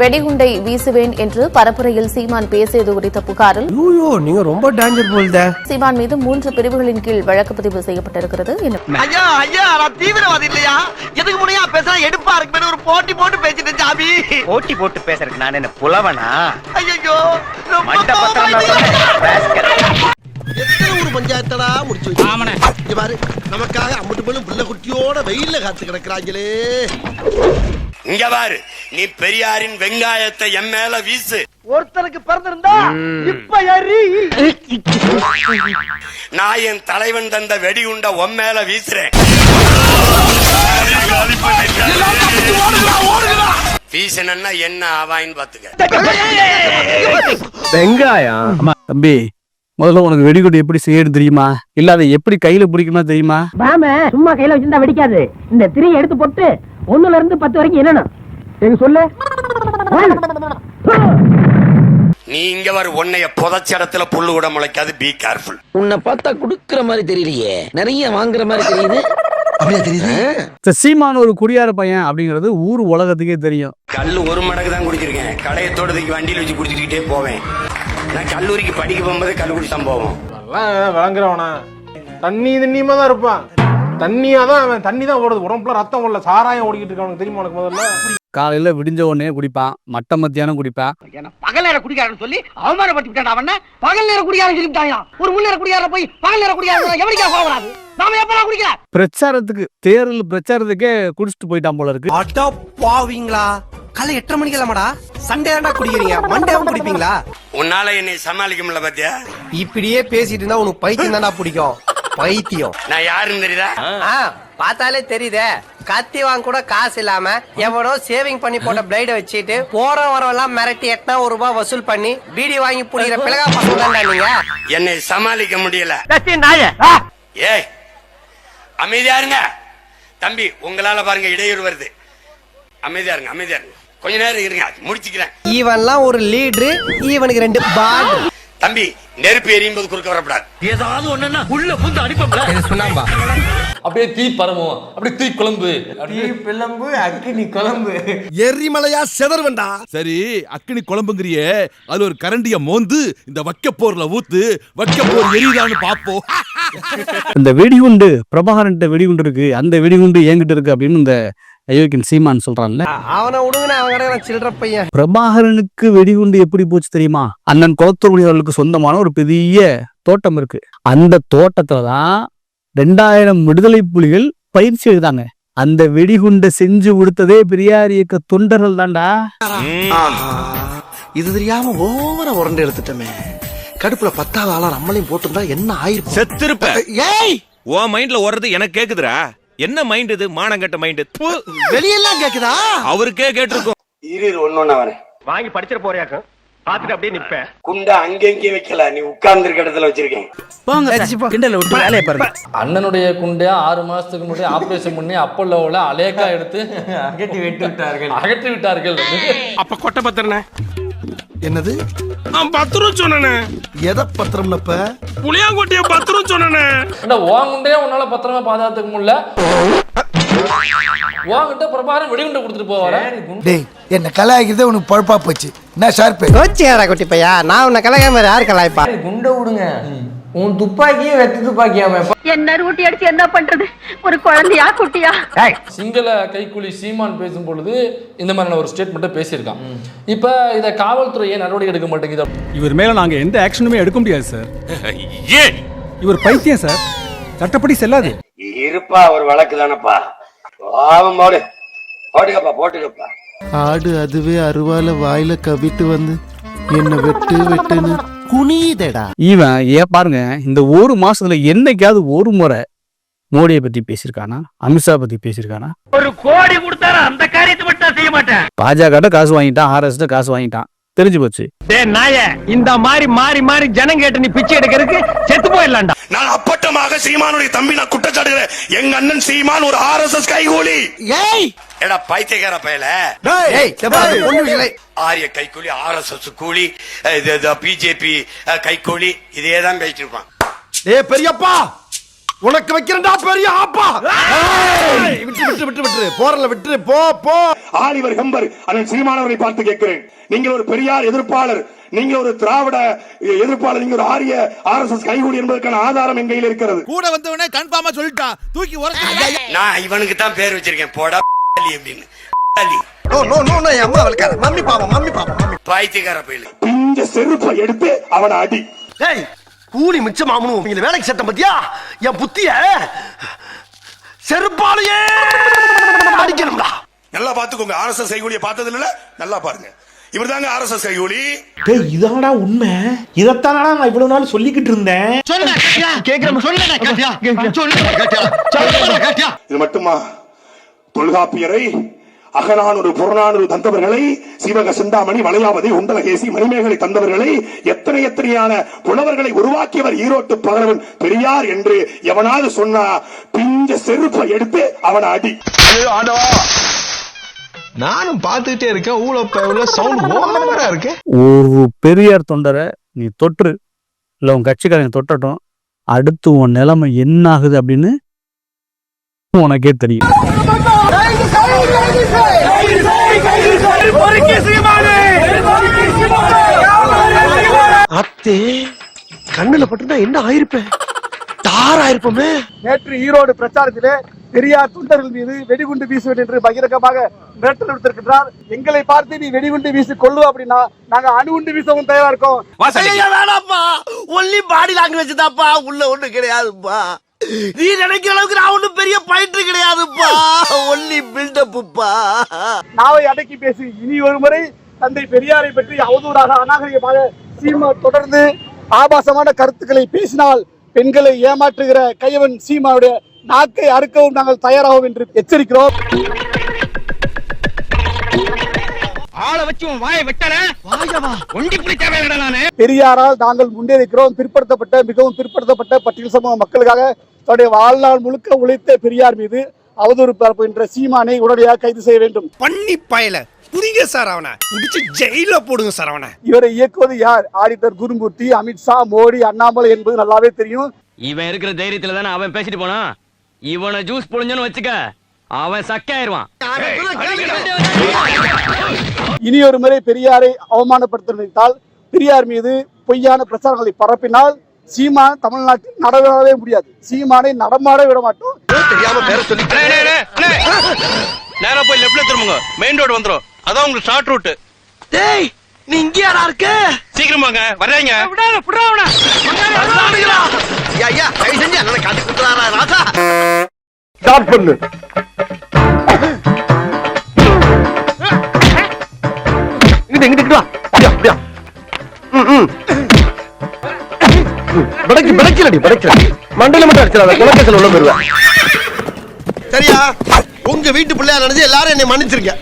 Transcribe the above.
வெடிகுண்டை வீசுவேன் என்று பரப்புரையில் சீமான் பேசியது குறித்த புகாரில் ஐயோ நீங்க ரொம்ப டேஞ்சர் போல்தே சீமான் மீது மூன்று பிரிவுகளின் கீழ் வழக்கு பதிவு செய்யப்பட்டிருக்கிறது. ஐயா ஐயா நான் தீவிரவாதி இல்லையா? எதுக்கு முனையா பேசுறா? எடுப்பா இருக்கு ஒரு போட்டி போட்டு பேசிட்டு ஜாபி போட்டி போட்டு பேசுறதுக்கு நான் என்ன புலவனா? ஐயோ பஞ்சாயத்தடா முடிச்சு வச்சு? பாரு நமக்காக அம்பட்டு போலும் புள்ள குட்டியோட வெயில்ல காத்து கிடக்குறாங்களே. இங்க பாரு நீ பெரியாரின் வெங்காயத்தை என் மேல வீசு. ஒருத்தனுக்கு பிறந்திருந்தா இப்ப நான் என் தலைவன் தந்த வெடிகுண்ட உன் மேல வீசுறேன். வீசணும்னா என்ன ஆவாயின்னு பாத்துக்க வெங்காயம். தம்பி முதல்ல உனக்கு வெடிகுண்டு எப்படி செய்யறது தெரியுமா? இல்ல அதை எப்படி கையில பிடிக்கணும் தெரியுமா? பாம சும்மா கையில வச்சிருந்தா வெடிக்காது. இந்த திரியை எடுத்து போட்டு ஒண்ணுல இருந்து பத்து வரைக்கும் என்னணும் எங்க சொல்லு. நீ இங்க வர உன்னைய புதைச்ச இடத்துல புல்லு கூட முளைக்காது. பி கேர்ஃபுல் உன்னை பார்த்தா குடுக்கற மாதிரி தெரியலையே. நிறைய வாங்குற மாதிரி தெரியுது. அப்படியே தெரியுது? இந்த சீமான் ஒரு குடியார பையன் அப்படிங்கிறது ஊர் உலகத்துக்கே தெரியும். கல்லு ஒரு மடக்கு தான் குடிச்சிருக்கேன். கடையை தோட்டத்துக்கு வண்டியில வச்சு குடிச்சுக்கிட்டே போவேன். நான் கல்லூரிக்கு படிக்க போகும்போது கல்லு குடிச்சு தான் போவோம் விளங்குறவனா தண்ணி தண்ணியமா தான் இருப்பான். தண்ணியா தான் அவன் தண்ணி தான் ஓடுது. உடம்புல ரத்தம் ஓடல. சாராயம் ஓடிக்கிட்டு இருக்கானுக்கு தெரியுமா உனக்கு முதல்ல? காலையில விடிஞ்ச உடனே குடிப்பான். மட்ட மத்தியானம் குடிப்பான். பகல் நேர குடிக்காரன் சொல்லி அவமானப்படுத்தி விட்டான் அவன. பகல் நேர குடிக்காரன் சொல்லிட்டாயா ஒரு முன்னேற குடிக்கார போய் பகல் நேர குடிக்காரன் எவரிக்கா போகக்கூடாது நாம எப்படா குடிக்கிற பிரச்சாரத்துக்கு தேர்தல் பிரச்சாரத்துக்கே குடிச்சிட்டு போயிட்டான் போல இருக்கு. அட்டா பாவீங்களா? காலை எட்டரை மணிக்கு இல்லாமடா சண்டே தான்டா குடிக்கிறீங்க. மண்டேவும் குடிப்பீங்களா? உன்னால என்னை சமாளிக்க முடியல பாத்தியா? இப்படியே பேசிட்டு இருந்தா உனக்கு பைத்தியம் தான்டா பிடிக்கும். பைத்தியம். நான் யாருன்னு தெரியுதா? ஆ, பார்த்தாலே தெரியுதே. கத்தி வாங்க கூட காசு இல்லாம எவனோ சேவிங் பண்ணி போட்ட பிளேட வச்சுட்டு போற வரவெல்லாம் மிரட்டி எட்டனா ஒரு ரூபாய் வசூல் பண்ணி பீடி வாங்கி புடிக்கிற பிளகா பசங்க நீங்க. என்னை சமாளிக்க முடியல. நாய. ஏய் அமைதியா இருங்க. தம்பி உங்களால பாருங்க இடையூறு வருது. அமைதியா இருங்க அமைதியா இருங்க. கொஞ்ச நேரம் இருங்க முடிச்சுக்கிறேன். இவன்லாம் ஒரு லீடரு இவனுக்கு ரெண்டு பாட் தம்பி நெருப்பு எரியும் போது குறுக்க வரப்படாது. ஏதாவது ஒண்ணுன்னா உள்ள புந்து அடிப்போம்ல. சொன்னாம்பா அப்படியே தீ பரவும் அப்படியே தீ குழம்பு. பிளம்பு அக்கினி குழம்பு. எரிமலையா செதறுவண்டா சரி அக்கினி குழம்புங்கிறியே. அது ஒரு கரண்டிய மோந்து இந்த வக்க போர்ல ஊத்து வக்க போர் எரியுதான்னு பாப்போம். இந்த வெடிகுண்டு பிரபாகரன்ட்ட வெடிகுண்டு இருக்கு. அந்த வெடிகுண்டு என்கிட்ட இருக்கு அப்படின்னு இந்த அயோக்கியன் சீமான் சொல்றான்ல. அவனை விடுங்க அவன் கிடக்குறான் சில்லற பையன். பிரபாகரனுக்கு வெடிகுண்டு எப்படி போச்சு தெரியுமா? அண்ணன் அவர்களுக்கு சொந்தமான ஒரு பெரிய தோட்டம் இருக்கு. அந்த தோட்டத்துல தான் ரெண்டாயிரம் விடுதலை புலிகள் பயிற்சி எழுதாங்க அந்த வெடிகுண்டை செஞ்சு கொடுத்ததே பெரியார் இயக்க தொண்டர்கள் தான்டா. இது தெரியாம ஓவர உரண்டு எடுத்துட்டமே. கடுப்புல பத்தாவது ஆளா நம்மளையும் போட்டிருந்தா என்ன ஆயிருக்கும்? செத்திருப்ப. ஏய்! உன் மைண்ட்ல ஓடுறது எனக்கு கேக்குதுடா. என்ன மைண்ட் இது? மானங்கட்ட மைண்ட் வெளியெல்லாம் கேக்குதா? அவருக்கே கேட்டிருக்கும். இரு இரு, ஒண்ணு வரேன். வாங்கி படிச்சிட போறியாக்கும் பாத்துட்டு அப்படியே நிப்பேன். குண்டா அங்கங்கே வைக்கல. நீ உட்கார்ந்து இருக்க இடத்துல வச்சிருக்கேன். அண்ணனுடைய குண்டே ஆறு மாசத்துக்கு முன்னாடி ஆபரேஷன் பண்ணி அப்பல்லோவில் அலேக்கா எடுத்து அகட்டி வெட்டி விட்டார்கள். அகற்றி விட்டார்கள். அப்ப கொட்டை பத்திரனே என்னது? பத்திரம் சொன்னனே. எதை பத்திரம்னப்ப? புளியாங்கொட்டிய பத்திரம் சொன்னனே. ஏண்டா, உன் குண்டே உன்னால பத்திரமா பாதுகாத்துக்க முடியல. உன்கிட்ட பிரபாகரன் வெடிகுண்டை கொடுத்துட்டு போவார? டேய் என்ன கலாய்க்கிறதே உனக்கு பழப்பா போச்சு. என்ன ஷார்ப்பு? கோச்சியாரா குட்டி பையா நான் உன்னை கலாய்க்காம யார் கலாய்ப்பா? குண்டை விடுங்க. உன் துப்பாக்கியே வெத்து துப்பாக்கியாம. என்ன ரூட்டி அடிச்சு என்ன பண்றது? ஒரு குழந்தையா குட்டியா? சிங்கள கைக்கூலி சீமான் பேசும் பொழுது இந்த மாதிரியான ஒரு ஸ்டேட்மெண்ட்டை பேசியிருக்கான். இப்ப இதை காவல்துறை ஏன் நடவடிக்கை எடுக்க மாட்டேங்குது? இவர் மேல நாங்க எந்த ஆக்ஷனுமே எடுக்க முடியாது சார் ஏன் இவர் பைத்தியம் சார் சட்டப்படி செல்லாது. இருப்பா ஒரு வழக்கு தானப்பா. பாவம் போடு. போட்டுக்கப்பா போட்டுக்கப்பா. ஆடு அதுவே அருவால வாயில கவிட்டு வந்து என்ன வெட்டு வெட்டுன்னு குனியுதேடா. இவன் ஏன் பாருங்க இந்த ஒரு மாசத்துல என்னைக்காவது ஒரு முறை மோடியை பத்தி பேசியிருக்கானா? அமித்ஷா பத்தி பேசியிருக்கானா? ஒரு கோடி கொடுத்தாரு அந்த காரியத்தை மட்டும் செய்ய மாட்டேன். பாஜக காசு வாங்கிட்டான் ஆர்எஸ் காசு வாங்கிட்டான். தெரிஞ்சு போச்சு. டேய் நாய இந்த மாதிரி மாறி மாறி ஜனம் கேட்டு நீ பிச்சை எடுக்கிறதுக்கு செத்து போயிடலாம்டா. நான் அப்பட்டமாக சீமானுடைய தம்பி நான் குற்றச்சாட்டுகிறேன். எங்க அண்ணன் சீமான் ஒரு ஆர்எஸ்எஸ் கைகூலி. ஏய்! எடா பைத்தியக்கார பயல. ஏய் பொண்ணு விஷயம் ஆரிய கைக்கூலி ஆர்எஸ்எஸ் கூலி பிஜேபி கைக்கூலி இதே தான் பேசிட்டு இருப்பான். ஏய் பெரியப்பா! உனக்கு வைக்கிறேன்டா பெரிய ஆப்பா. விட்டு விட்டு விட்டு விட்டு விட்டு. போறல விட்டு போ போ. ஆலிவர் ஹெம்பர் அண்ணன் சீமானவரை பார்த்து கேட்கிறேன். நீங்கள் ஒரு பெரியார் எதிர்ப்பாளர். நீங்க ஒரு திராவிட எதிர்ப்பாளர். நீங்க ஒரு ஆரிய ஆர் எஸ் எஸ் கைகூடி என்பதற்கான ஆதாரம் என் கையில் இருக்கிறது. கூட வந்தவனே கன்ஃபார்மா சொல்லிட்டான் தூக்கி உரத்து நான் இவனுக்கு தான் பேர் வச்சிருக்கேன். போடா அப்படின்னு. நோ நோ நோ நோ என் அம்மா வளர்க்காத. மம்மி பாவம் மம்மி பாவம் மம்மி. பாய்த்திக்கார பயில. பிஞ்ச செருப்பை எடுத்து அவனை அடி. டேய் கூலி மிச்சமாமனு இவங்க வேலைக்கு சட்டம் பத்தியா? என் புத்திய செருப்பாலேயே அடிக்கணும்டா. நல்லா பாத்துக்கோங்க ஆர் எஸ் எஸ் கைகூலியை பார்த்தது இல்ல நல்லா பாருங்க. இவர் தாங்க ஆர் எஸ் எஸ் கைகூலி. டேய் இதாடா உண்மை. இதைத்தானடா நான் இவ்வளவு நாள் சொல்லிக்கிட்டு இருந்தேன். கேக்குறேன் சொல்லுடா கேட்டியா? கேட்டியா? சொல்லுடா கேட்டியா? இது மட்டுமா? தொல்காப்பியரை அகநானூறு புறநானூறு தந்தவர்களை சிவக சிந்தாமணி வளையாவதி உண்டலகேசி மணிமேகலை தந்தவர்களை எத்தனை எத்தனையான புலவர்களை உருவாக்கியவர் ஈரோட்டு பகரவன் பெரியார் என்று எவனாவது சொன்னா பிஞ்ச செருப்பை எடுத்து அவனை அடி. நானும் பார்த்துட்டே இருக்கேன். ஊழ உள்ள சவுண்ட் ஓவரா இருக்கு. ஒரு பெரியார் தொண்டரை நீ தொற்று இல்லை உன் கட்சிக்காரங்க தொட்டட்டும். அடுத்து உன் நிலைமை என்ன ஆகுது அப்படின்னு உனக்கே தெரியும். அத்தே கண்ணுல பட்டுனா என்ன ஆயிருப்பேன்? தார் ஆயிருப்போமே நேற்று ஈரோடு பிரச்சாரத்திலே பெரியார் தொண்டர்கள் மீது வெடிகுண்டு வீசுவேன் என்று பகிரங்கமாக மிரட்டல் விடுத்திருக்கிறார் எங்களை பார்த்து நீ வெடிகுண்டு வீசி கொள்ளு அப்படின்னா நாங்க அணுகுண்டு வீசவும் தயாரா இருக்கோம். ஐயா, வேணாப்பா ஒன்லி பாடி லாங்குவேஜ் தான்ப்பா. உள்ள ஒண்ணு கிடையாதுப்பா. நீ நினைக்கிற அளவுக்கு நான் ஒண்ணும் பெரிய பயிற்று கிடையாதுப்பா. ஒன்லி பில்டப்புப்பா நாவை அடக்கி பேசி இனி ஒரு முறை தந்தை பெரியாரை பற்றி அவதூறாக அநாகரிகமாக சீமா தொடர்ந்து ஆபாசமான கருத்துக்களை பேசினால் பெண்களை ஏமாற்றுகிற கையவன் சீமாவுடைய நாக்கை அறுக்கவும் நாங்கள் தயாராகும் என்று எச்சரிக்கிறோம். ஆளை வச்சு உன் வாயை வெட்டல? ஒண்டி பிடி தேவையில்லை நானு? பெரியாரால் நாங்கள் முன்னேறிக்கிறோம். பிற்படுத்தப்பட்ட மிகவும் பிற்படுத்தப்பட்ட பட்டியல் சமூக மக்களுக்காக தன்னுடைய வாழ்நாள் முழுக்க உழைத்த பெரியார் மீது அவதூறு பரப்புகின்ற சீமானை உடனடியாக கைது செய்ய வேண்டும். பண்ணி பயல. புரியுங்க சார் அவனை. முடிச்சு ஜெயில போடுங்க சார் அவனை. இவரை இயக்குவது யார்? ஆடிட்டர் குருமூர்த்தி அமித்ஷா மோடி அண்ணாமலை என்பது நல்லாவே தெரியும். இவன் இருக்கிற தைரியத்துல தானே அவன் பேசிட்டு போனா இவனை ஜூஸ் புழிஞ்சன்னு வச்சுக்க. அவன் சக்கையாயிருவான். இனி ஒரு முறை பெரியாரை அவமானப்படுத்த நினைத்தால் பெரியார் மீது பொய்யான பிரச்சாரங்களை பரப்பினால் சீமான் தமிழ்நாட்டில் நடமாடவே முடியாது. சீமானை நடமாட விட மாட்டோம். தெரியாம பேர சொல்லி நேரா போய் லெப்ட்ல திரும்புங்க. மெயின் ரோடு வந்துரும். அதான் உங்களுக்கு ஷார்ட் ரூட் டேய் நீ இங்கேயாடா இருக்க? சீக்கிரம் வாங்க. வர்றீங்க. ஐயா ஐயா தயவு செஞ்சு அண்ணனை காட்டி கொடுத்துறாரா ராஜா ஸ்டார்ட் பண்ணு. இங்கிட்டு இங்கிட்டு வா. அப்படியா அப்படியா ம், ம். படைக்கலடி பிடைக்கலடி மண்டையில மட்டும் அடிச்சிடாத. குலக்கேசல் உள்ள போயிருவா சரியா? உங்க வீட்டு பிள்ளையா நினைச்சு எல்லாரும் என்னை மன்னிச்சிருக்கேன்